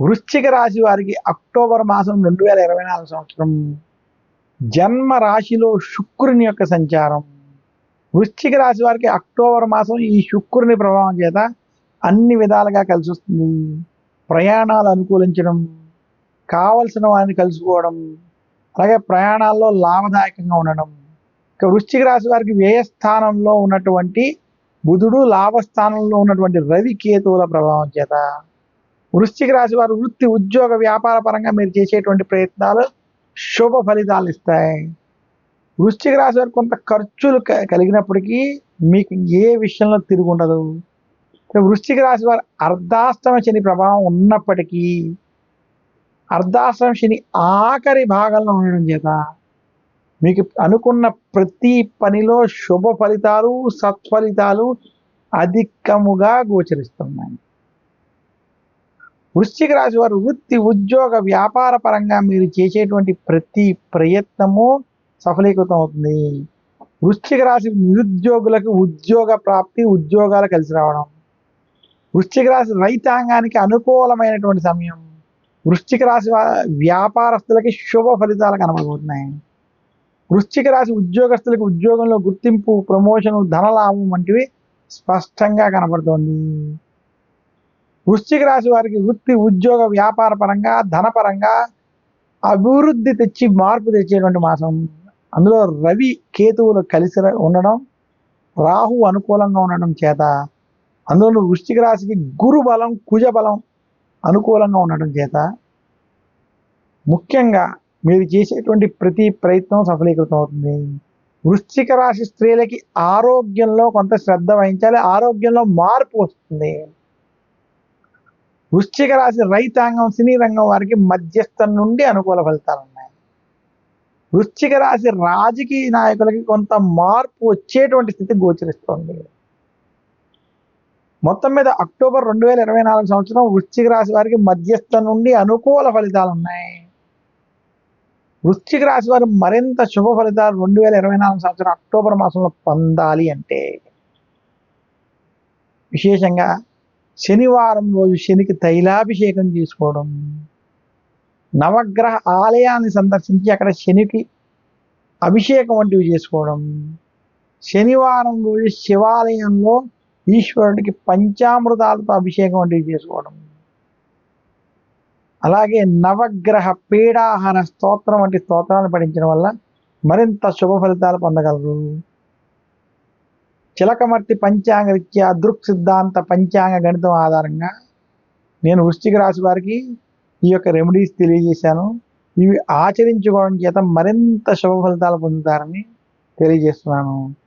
వృశ్చిక రాశి వారికి అక్టోబర్ మాసం రెండు వేల ఇరవై నాలుగు సంవత్సరం జన్మ రాశిలో శుక్రుని యొక్క సంచారం. వృశ్చిక రాశి వారికి అక్టోబర్ మాసం ఈ శుక్రుని ప్రభావం చేత అన్ని విధాలుగా కలిసి వస్తుంది ప్రయాణాలు అనుకూలించడం కావలసిన వారిని కలుసుకోవడం అలాగే ప్రయాణాల్లో లాభదాయకంగా ఉండడం. ఇక వృశ్చిక రాశి వారికి వ్యయస్థానంలో ఉన్నటువంటి బుధుడు లాభస్థానంలో ఉన్నటువంటి రవి కేతువుల ప్రభావం చేత వృశ్చిక రాశి వారు వృత్తి ఉద్యోగ వ్యాపార పరంగా మీరు చేసేటువంటి ప్రయత్నాలు శుభ ఫలితాలు ఇస్తాయి. వృశ్చిక రాశి వారు కొంత ఖర్చులు క- కలిగినప్పటికీ మీకు ఏ విషయంలో తిరిగి ఉండదు. వృశ్చిక రాశి వారు అర్ధాష్టమ శని ప్రభావం ఉన్నప్పటికీ అర్ధాష్టమ శని ఆఖరి భాగంలో ఉండడం చేత మీకు అనుకున్న ప్రతి పనిలో శుభ ఫలితాలు సత్ఫలితాలు అధికముగా గోచరిస్తున్నాయి. వృశ్చిక రాశి వారు వృత్తి ఉద్యోగ వ్యాపార పరంగా మీరు చేసేటువంటి ప్రతి ప్రయత్నము సఫలీకృతం అవుతుంది. వృశ్చిక రాశి నిరుద్యోగులకు ఉద్యోగ ప్రాప్తి ఉద్యోగాలు కలిసి రావడం. వృశ్చిక రాశి రైతాంగానికి అనుకూలమైనటువంటి సమయం. వృశ్చిక రాశి వ్యాపారస్తులకి శుభ ఫలితాలు కనబడబోతున్నాయి. వృశ్చిక రాశి ఉద్యోగస్తులకు ఉద్యోగంలో గుర్తింపు ప్రమోషన్ ధనలాభం వంటివి స్పష్టంగా కనబడుతోంది. వృశ్చిక రాశి వారికి వృత్తి ఉద్యోగ వ్యాపార పరంగా ధనపరంగా అభివృద్ధి తెచ్చి మార్పు తెచ్చేటువంటి మాసం. అందులో రవి కేతువులు కలిసి ఉండడం రాహు అనుకూలంగా ఉండడం చేత అందులో వృష్టిక రాశికి గురు బలం కుజ బలం అనుకూలంగా ఉండడం చేత ముఖ్యంగా మీరు చేసేటువంటి ప్రతి ప్రయత్నం సఫలీకృతం అవుతుంది వృశ్చిక రాశి స్త్రీలకి ఆరోగ్యంలో కొంత శ్రద్ధ వహించాలి ఆరోగ్యంలో మార్పు వస్తుంది. వృశ్చిక రాశి రైతాంగం సినీ రంగం వారికి మధ్యస్థం నుండి అనుకూల ఫలితాలు ఉన్నాయి. వృశ్చిక రాశి రాజకీయ నాయకులకి కొంత మార్పు వచ్చేటువంటి స్థితి గోచరిస్తోంది. మొత్తం మీద అక్టోబర్ రెండు వేల ఇరవై నాలుగు సంవత్సరం వృశ్చిక రాశి వారికి మధ్యస్థం నుండి అనుకూల ఫలితాలు ఉన్నాయి. వృశ్చిక రాశి వారు మరింత శుభ ఫలితాలు రెండు వేల ఇరవై నాలుగు సంవత్సరం అక్టోబర్ మాసంలో పొందాలి అంటే విశేషంగా శనివారం రోజు శనికి తైలాభిషేకం చేసుకోవడం. నవగ్రహ ఆలయాన్ని సందర్శించి అక్కడ శనికి అభిషేకం వంటివి చేసుకోవడం. శనివారం రోజు శివాలయంలో ఈశ్వరుడికి పంచామృతాలతో అభిషేకం వంటివి చేసుకోవడం. అలాగే నవగ్రహ పీడాహార స్తోత్రం వంటి స్తోత్రాలు పఠించడం వల్ల మరింత శుభ ఫలితాలు పొందగలరు. చిలకమర్తి పంచాంగ రీత్యా దృక్ సిద్ధాంత పంచాంగ గణితం ఆధారంగా నేను వృశ్చిక రాశి వారికి ఈ యొక్క రెమెడీస్ తెలియజేశాను. ఇవి ఆచరించుకోవడం చేత మరింత శుభ ఫలితాలు పొందుతారని తెలియజేస్తున్నాను.